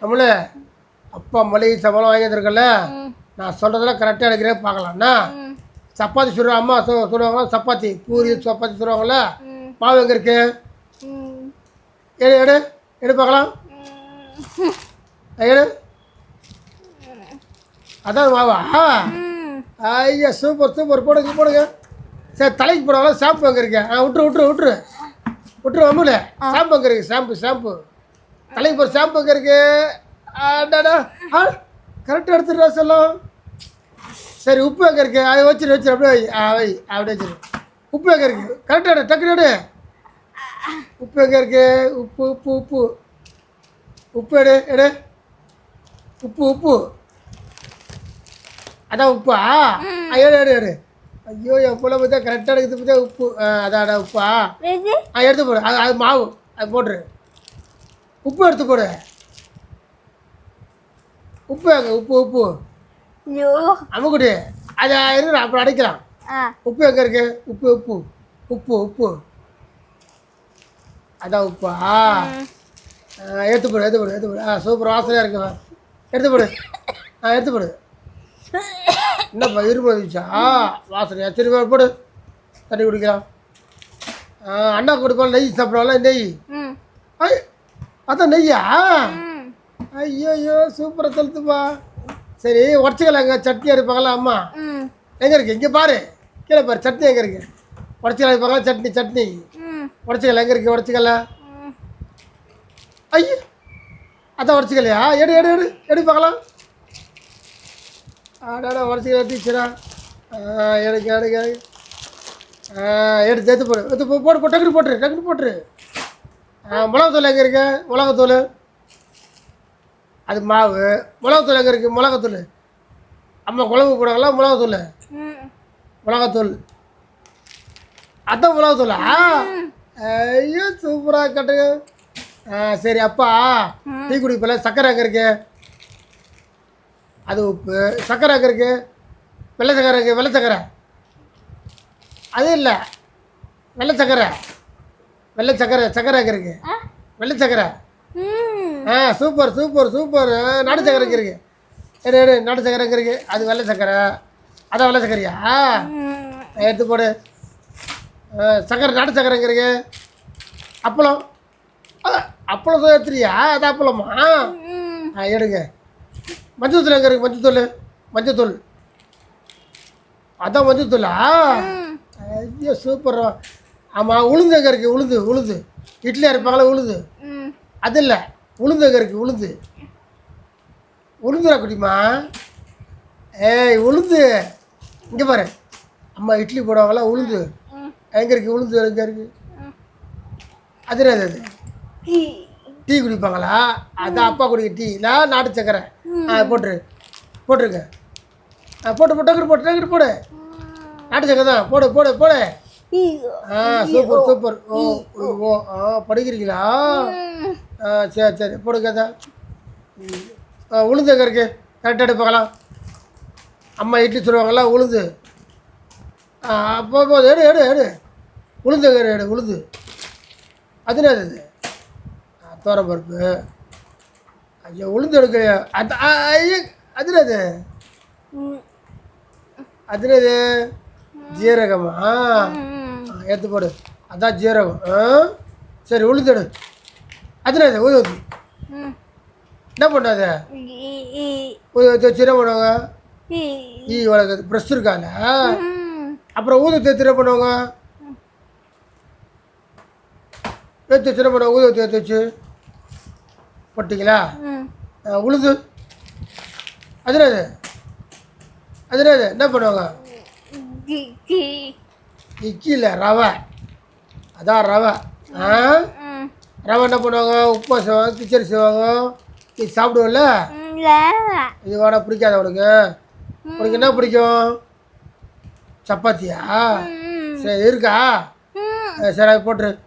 நம்மளே அப்பா மளிகை சம்பளம் வாங்கி வந்திருக்கல நான் சொல்கிறதெல்லாம் கரெக்டாக எடுக்கிறேன் பார்க்கலாம்ண்ணா சப்பாத்தி சுடுற அம்மா சுடுவாங்களா? சப்பாத்தி. பூரி சப்பாத்தி சுடுவாங்களா? மாவு எங்கே இருக்கு? எடு எடு எடு பார்க்கலாம். எடு. அதான் மாவா? ஐயா சூப்பர் சூப்பர். போடுங்க போடுங்க. சரி தலைக்கு போடுவாங்களா ஷாம்பு எங்கே இருக்கு? ஆ விட்டுரு விட்டுரு விட்டுரு. விட்டுரு அம்முல ஷாம்பு எங்கே இருக்கு? ஷாம்பு ஷாம்பு தலைக்கு போகிற ஷாம்பு எங்கே இருக்கு? கரெக்டாக எடுத்துடுறா செல்லம். சரி உப்பு எங்கே இருக்கு? அதை வச்சிரு வச்சிரு அப்படியே வை. ஆ வை அப்படியே வச்சிரு. உப்பு எங்கே இருக்கு? கரெக்டாக எடு டக்குனு எடு. உப்பு எங்கே இருக்கு? உப்பு உப்பு உப்பு. உப்பு எடு எடு. உப்பு உப்பு. அதான் உப்பா? எடு எடு எடு. ஐயோ என் பிள்ளை பார்த்தா கரெக்டாக எடுக்குது பார்த்தா உப்பு. அதான் உப்பா. ஆ எடுத்து போடு. அது அது மாவு. அது போட்டுரு. உப்பு எடுத்து போடு. உப்பு எங்க? உப்பு உப்பு. ஐயோ. அம்முக்குடி அதை இரு அப்புறம் அடைக்கலாம். உப்பு எங்கே இருக்கு? உப்பு உப்பு. உப்பு உப்பு. அதான் உப்பா. எடுத்து போடு எடுத்து போடு எடுத்து போடு. ஆ சூப்பர். வாசனையாக இருக்கு வா. எடுத்து போடு. ஆ எடுத்து போடு. என்னப்பா இரும்பு வந்துச்சா வாசனையா. திரும்ப போடு. தண்ணி குடிக்கலாம். அண்ணா கொடுப்பாள் நெய் சாப்பிடுவாங்களா நெய்? அதான் நெய்யா? ஐயோ சூப்பராக செலுத்துப்பா சரி உடச்சிக்கலாங்க சட்னி அரைப்பாங்களா அம்மா. எங்கே இருக்கு? இங்கே பாரு. கீழே பாரு சட்னி எங்கே இருக்கு? உடச்சிக்கல அரைப்பாங்களா சட்னி சட்னி. ம். உடச்சிக்கல எங்கே இருக்கு? உடச்சிக்கல. ம். ஐயோ. அதான் உடச்சிக்கலையா? எடு எடு எடு. எடு பார்க்கலாம் ஆடாடா உடச்சிக்கல டீச்சரா எடுக்க எடுக்க. எடுத்து எடுத்து போடு. எடுத்து போ- போடு போட்டு டக்குனு போட்டுரு டக்குனு போட்டுரு. மிளகாத்தூள் எங்கே இருக்கு? மிளகாத்தூள். அது மாவு. மிளகாத்தூள் எங்கே இருக்குது மிளகாத்தூள். அம்மா குழம்பு போடுவாங்களா மிளகாத்தூள். மிளகாத்தூள். அதான் மிளகாத்தூளா? ஐயோ சூப்பராக கட்டுங்க சரி அப்பா. டீ குடிப்பில் சக்கரை அங்கே இருக்கு? அது உப்பு. சக்கரை அங்கே இருக்கு? வெள்ளை சக்கரை இருக்கு. வெள்ளை சக்கரை. அது இல்லை. வெள்ளை சக்கரை. வெள்ளை சக்கரை சக்கரை இருக்கு ஆ? வெள்ளை சக்கரை. ஆ சூப்பர் சூப்பர் சூப்பர். நாட்டு சக்கரை இருக்கு எடு எடு நாட்டு சக்கரை இருக்கு அது வெள்ளை சக்கரை. அதான் வெள்ளை சக்கரையா? எடுத்து போடு. சக்கரை நாட்டு சக்கரை இருக்கு அப்பளம். அப்பளம் எடுத்துறியா அது அப்பளமா? ஆ எடுங்க. மஞ்சத்தூள் எங்கே இருக்கு? மஞ்சத்தூள் மஞ்சத்தூள் அதான் மஞ்சத்தூளா ஐயோ சூப்பர் ஆமாம் உளுந்து எங்கே இருக்குது உளுந்து உளுந்து. இட்லி அரைப்பாங்களா உளுந்து. அது இல்லை உளுந்து எங்கே இருக்குது உளுந்து. உளுந்துடா குட்டிமா ஏய் உளுந்து. இங்கே பாரு. அம்மா இட்லி போடுவாங்களா உளுந்து. எங்கே இருக்குது உளுந்து எங்கே இருக்குது அது என்னது அது? டீ. குடிப்பாங்களா? அதான் அப்பா குடிக்க டீ. நான் நாட்டு சக்கரை. ஆ போட்டுரு. போட்டுருங்க. ஆ போட்டு போட்டு போட்டு டக்குனு போடு. நாட்டு சக்கரை தான். போடு போடு போடு. ஆ சூப்பர் சூப்பர். ஓ ஓ, ஆ படிக்கிறீங்களா? ஆ சரி சரி. போடுங்க தான் ஆ உளுந்து எங்கே இருக்கு? கரெக்டாக எடுப்பாங்களா அம்மா இட்லி சொல்லுவாங்களா உளுந்து. ஆ போ போது எடு எடு எடு. உளுந்து எங்கே எடு உளுந்து. அது என்னது பருப்பு ஐயோ உளுந்து எடுக்கலையா. அது ஐயோ அது என்னது? அது என்னது? ஜீரகமா? எடுத்து போடு. அதான் ஜீரகம் ஆ? சரி உளுந்து எடு அது என்னது ஊது ம். என்ன பண்ணாது ஊது ஊற்றி வச்சு என்ன பண்ணுவாங்க. ஈ வளர்க்குறது ப்ரெஷ் இருக்கால ம். அப்புறம் ஊது ஊற்றி என்ன பண்ணுவாங்க. ஏற்றி வச்சு என்ன பண்ணுவாங்க. ஊது ஊற்றி ஏற்றி வச்சு. போட்டிங்களா? ம். ஆ, உளுந்து அது என்னது அது என்னது என்ன பண்ணுவாங்க? இல்லை ரவை. அதான் ரவை. ஆ? ரவை என்ன பண்ணுவாங்க? உப்புமா செய்வாங்க கிச்சடி செய்வாங்க. நீ சாப்பிடுவல்ல இல்ல இது வேணா பிடிக்காத உனக்கு. உனக்கு என்ன பிடிக்கும்? சப்பாத்தியா? சரி இருக்கா? சரி அது போட்டுரு.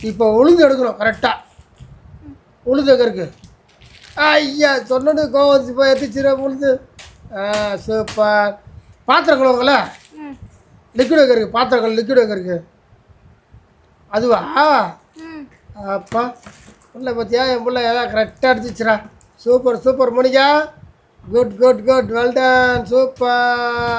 இப்போ உளுந்து எடுக்கணும் கரெக்டாக உளுந்து எங்கே இருக்கு? ஐயா சொன்னது கோவம் எத்திச்சிர உளுந்து. ஆ சூப்பர். பாத்திரம் கழுவுங்கள ம் லிக்விட் எங்கே இருக்குது பாத்திரம் கழுவு லிக்விட் எங்கே இருக்குது அதுவா? அப்பா புள்ள பார்த்தியா என் புள்ள ஏதாவது கரெக்டாக அடிச்சிச்சுரா super super Monika. Good good good well done super